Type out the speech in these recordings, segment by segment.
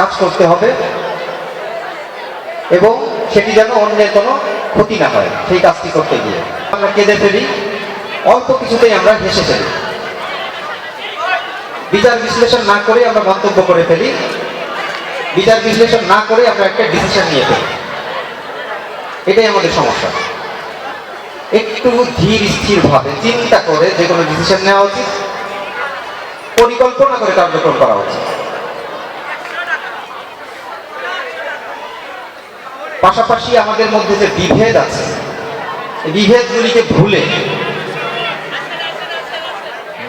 কাজ করতে হবে এবং সেটি যেন অন্যের কোনো ক্ষতি না হয় সেই কাজটি করতে গিয়ে। আমরা কেঁদে ফেলি, অল্প কিছুতেই আমরা হেসে ফেলি। বিচার বিশ্লেষণ না করে আমরা মন্তব্য করে ফেলি। বিচার বিশ্লেষণ না করে আমরা একটা ডিসিশন নিয়ে ফেলি। এটাই আমাদের সমস্যা। একটু ধীর স্থির ভাবে চিন্তা করে যে কোনো ডিসিশন নেওয়া উচিত। পরিকল্পনা করে কার্যক্রম করা উচিত। পাশাপাশি আমাদের মধ্যে যে বিভেদ আছে বিভেদগুলিকে ভুলে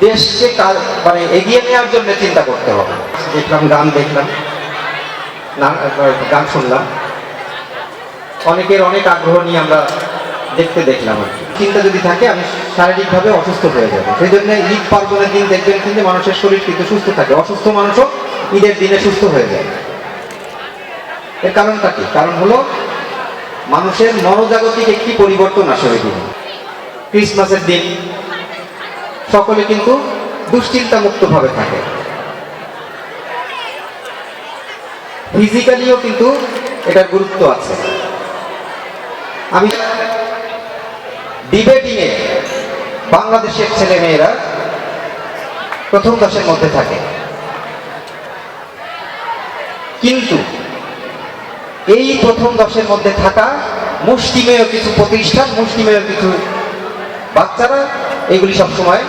দেশকে মানে এগিয়ে নেওয়ার জন্য চিন্তা করতে হবে। দেখলাম, গান দেখলাম গান শুনলাম। অনেকের অনেক আগ্রহ নিয়ে আমরা দেখতে দেখলাম আর। চিন্তা যদি থাকে, আমি শারীরিকভাবে অসুস্থ হয়ে যাব। সেই জন্য ঈদ পার্বণের দিন দেখবেন কিন্তু মানুষের শরীর কিন্তু সুস্থ থাকে। অসুস্থ মানুষও ঈদের দিনে সুস্থ হয়ে যায়। এর কারণটা কি? কারণ হলো মানুষের মনোজাগতিক একটি পরিবর্তন আসে ওই দিনে? ক্রিসমাসের দিন সকলে কিন্তু দুশ্চিন্তা মুক্ত ভাবে থাকে। ফিজিক্যালিও কিন্তু এটার গুরুত্ব আছে। আমি ডিবেটিং এ বাংলাদেশের ছেলে মেয়েরা প্রথম দশের মধ্যে থাকে। কিন্তু এই প্রথম দশের মধ্যে থাকা মুষ্টিমেয় কিছু প্রতিষ্ঠান, মুষ্টিমেয় কিছু বাচ্চারা, এগুলি সবসময়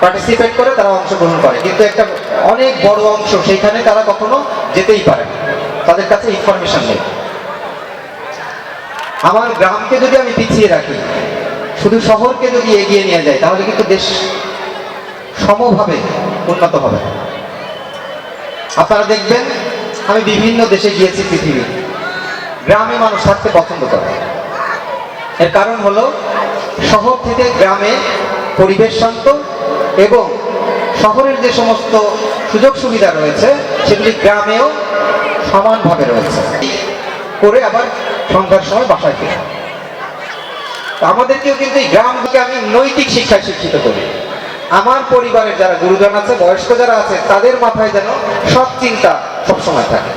পার্টিসিপেট করে, তারা অংশগ্রহণ করে। কিন্তু একটা অনেক বড় অংশ সেইখানে তারা কখনো যেতেই পারে তাদের কাছে ইনফরমেশন নেই। আমার গ্রামকে যদি আমি পিছিয়ে রাখি, শুধু শহরকে যদি এগিয়ে নিয়ে যায় তাহলে কিন্তু দেশ সমভাবে উন্নত হবে। আপনারা দেখবেন আমি বিভিন্ন দেশে গিয়েছি পৃথিবী। গ্রামে মানুষ থাকতে পছন্দ করে। এর কারণ হলো, শহর থেকে গ্রামে পরিবেশ শান্ত এবং শহরের যে সমস্ত সুযোগ সুবিধা রয়েছে, সেগুলি গ্রামেও সমানভাবে রয়েছে। করে আবার সন্ধ্যার সময় বাসায় ফিরে আমাদেরকেও কিন্তু এই গ্রামকে আমি নৈতিক শিক্ষায় শিক্ষিত করি। আমার পরিবারের যারা গুরুজন আছে, বয়স্ক যারা আছে, তাদের মাথায় যেন সব চিন্তা সবসময় থাকে।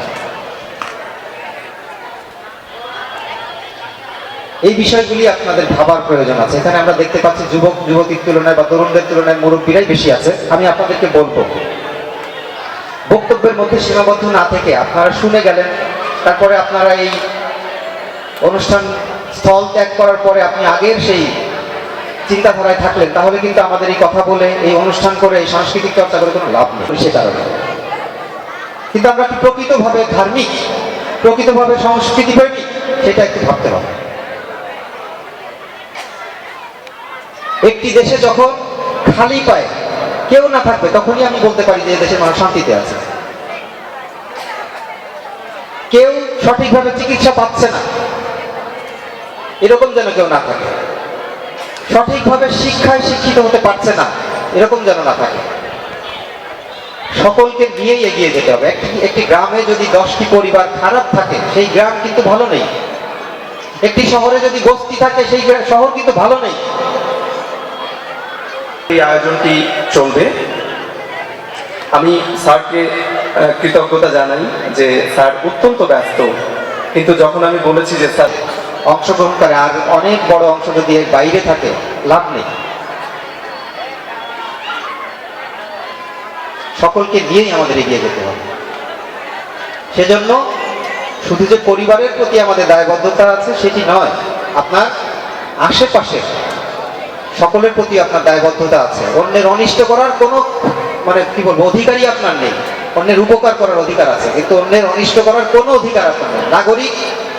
এই বিষয়গুলি আপনাদের ভাবার প্রয়োজন আছে। এখানে আমরা দেখতে পাচ্ছি যুবক, যুবতীর তুলনায় বা তরুণদের তুলনায় মুরব্বীরাই বেশি আছে। আমি আপনাদেরকে বলব, বক্তব্যের মধ্যে সীমাবদ্ধ না থেকে আপনারা শুনে গেলেন, তারপরে আপনারা এই অনুষ্ঠান স্থল ত্যাগ করার পরে আপনি আগের সেই চিন্তাধারায় থাকলেন, তাহলে কিন্তু আমাদের এই কথা বলে, এই অনুষ্ঠান করে, এই সাংস্কৃতিক চর্চা করে কোনো লাভ নেই। সে কারণে। কিন্তু আমরা কি প্রকৃতভাবে ধার্মিক? প্রকৃতভাবে সংস্কৃতি প্রেমী সেটা একটু ভাবতে হবে। একটি দেশে যখন খালি পায় কেউ না থাকবে, তখনই আমি বলতে পারি যে দেশের মানুষ শান্তিতে আছে। কেউ সঠিকভাবে চিকিৎসা পাচ্ছে না। এরকম যেন কেউ না থাকে। সঠিকভাবে শিক্ষায় শিক্ষিত হতে পারছে না। এরকম যেন না থাকে। সকলকে নিয়েই এগিয়ে যেতে হবে। একটি গ্রামে যদি দশটি পরিবার খারাপ থাকে সেই গ্রাম কিন্তু ভালো নেই। একটি শহরে যদি বস্তি থাকে সেই শহর কিন্তু ভালো নেই। এই আয়োজনটি চলবে। আমি স্যারকে কৃতজ্ঞতা জানাই যে স্যার অত্যন্ত ব্যস্ত। কিন্তু যখন আমি বলেছি যে স্যার অংশগ্রহণ করে আর অনেক বড় অংশ যদি বাইরে থাকে লাভ নেই। সকলকে নিয়েই আমাদের এগিয়ে যেতে হবে। সেজন্য শুধু যে পরিবারের প্রতি আমাদের দায়বদ্ধতা আছে, সেটি নয়, আপনার আশেপাশে সকলের প্রতি আপনার দায়বদ্ধতা আছে। অন্যের অনিষ্ট করার কোনো মানে কি বলব, অধিকারই আপনার নেই। অন্যের উপকার করার অধিকার আছে, কিন্তু অন্যের অনিষ্ট করার কোনো অধিকার আপনার নেই। নাগরিক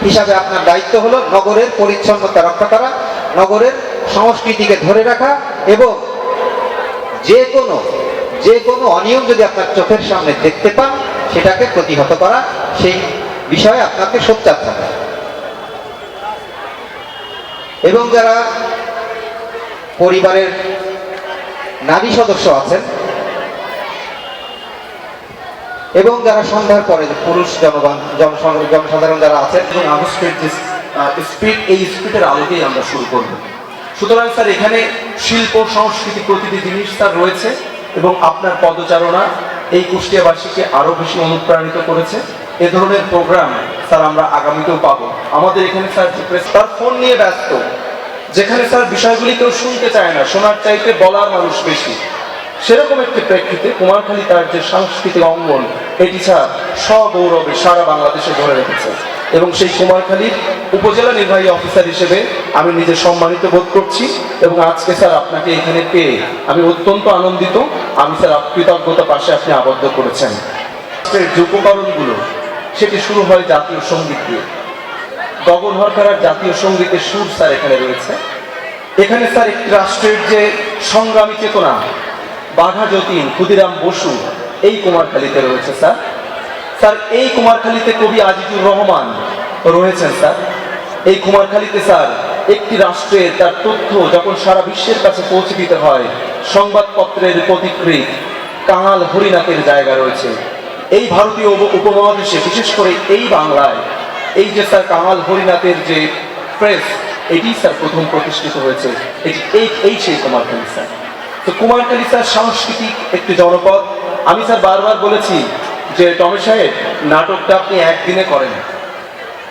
হিসাবে আপনার দায়িত্ব হলো নগরের পরিচ্ছন্নতা রক্ষা করা, নগরের সংস্কৃতিকে ধরে রাখা এবং যে কোনো যে কোনো অনিয়ম যদি আপনার চোখের সামনে দেখতে পান, সেটাকে প্রতিহত করা, সেই বিষয়ে আপনাকে সোচ্চার থাকা এবং যারা পরিবারের নারী সদস্য আছেন, এবং যারা সন্ধ্যার পরে পুরুষ জনগণ জনসাধারণ যারা আছেন, এবং আগস্টের যে স্পিড এই স্পিডের আলোকেই আমরা শুরু করব। সুতরাং স্যার, এখানে শিল্প, সংস্কৃতি প্রতিটি জিনিস স্যার রয়েছে। এবং আপনার পদচারণা এই কুষ্টিয়াবাসীকে আরও বেশি অনুপ্রাণিত করেছে। এ ধরনের প্রোগ্রাম স্যার আমরা আগামীতেও পাবো। আমাদের এখানে স্যার তার ফোন নিয়ে ব্যস্ত। যেখানে স্যার বিষয়গুলি কেউ শুনতে চায় না, শোনার চাইতে বলার মানুষ বেশি। সেরকম একটি প্রেক্ষিতে কুমারখালী তার যে সাংস্কৃতিক অঙ্গন, এটি স্যার সগৌরবে সারা বাংলাদেশে ধরে রেখেছে। এবং সেই কুমারখালীর উপজেলা নির্বাহী অফিসার হিসেবে আমি নিজে সম্মানিত বোধ করছি এবং আজকে স্যার আপনাকে এখানে পেয়ে আমি অত্যন্ত আনন্দিত। আমি স্যার কৃতজ্ঞতা পাশে আপনি আবদ্ধ করেছেন। রাষ্ট্রের যে সেটি শুরু হয় জাতীয় সংগীত দিয়ে। গগন হরকার জাতীয় সঙ্গীতের সুর স্যার এখানে রয়েছে। এখানে স্যার একটি রাষ্ট্রের যে সংগ্রামী চেতনা, বাঘা যতীন, ক্ষুদিরাম বসু, এই কুমারখালীতে রয়েছে স্যার। স্যার, এই কুমারখালীতে কবি আজিজুর রহমান রয়েছেন, স্যার। এই কুমারখালীতে, স্যার, একটি রাষ্ট্রের তার তথ্য যখন সারা বিশ্বের কাছে পৌঁছে দিতে হয়, সংবাদপত্রের প্রতিকৃত কাঙাল হরিনাথের জায়গা রয়েছে। এই ভারতীয় উপমহাদেশে, বিশেষ করে এই বাংলায়, এই যে, স্যার, কাঙাল হরিনাথের যে প্রেস, এটি, স্যার, প্রথম প্রতিষ্ঠিত হয়েছে। এটি এই এই সেই কুমারখালী, স্যার। তো কুমারখালী, স্যার, সাংস্কৃতিক একটি জনপদ। আমি, স্যার, বারবার বলেছি যে টমে সাহেব, নাটকটা আপনি একদিনে করেন।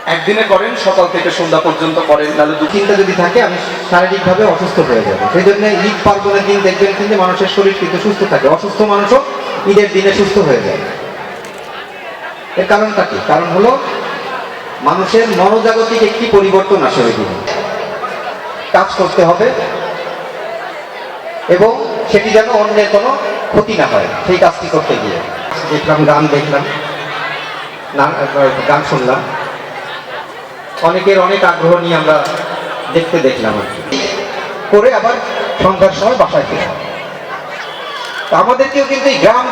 একদিনে করেন, সকাল থেকে সন্ধ্যা পর্যন্ত করেন, নাহলে দু চিন্তা যদি থাকে, আমি শারীরিকভাবে অসুস্থ হয়ে যাব। সেই জন্য ঈদ পার্বণের দিন দেখবেন কিন্তু মানুষের শরীর কিন্তু সুস্থ থাকে। অসুস্থ মানুষও ঈদের দিনে সুস্থ হয়ে যায়। এর কারণটা কি? কারণ হলো, মানুষের মনোজাগতিক একটি পরিবর্তন আসে ওই দিনে। কাজ করতে হবে, এবং সেটি যেন অন্যের কোনো ক্ষতি না হয়, সেই কাজটি করতে গিয়ে। দেখলাম, গান দেখলাম গান শুনলাম। অনেকের অনেক আগ্রহ নিয়ে আমরা দেখতে দেখলাম করে আবার সন্ধ্যার সময় বাসায় ফিরলাম। আমাদেরকেও কিন্তু এই গ্রাম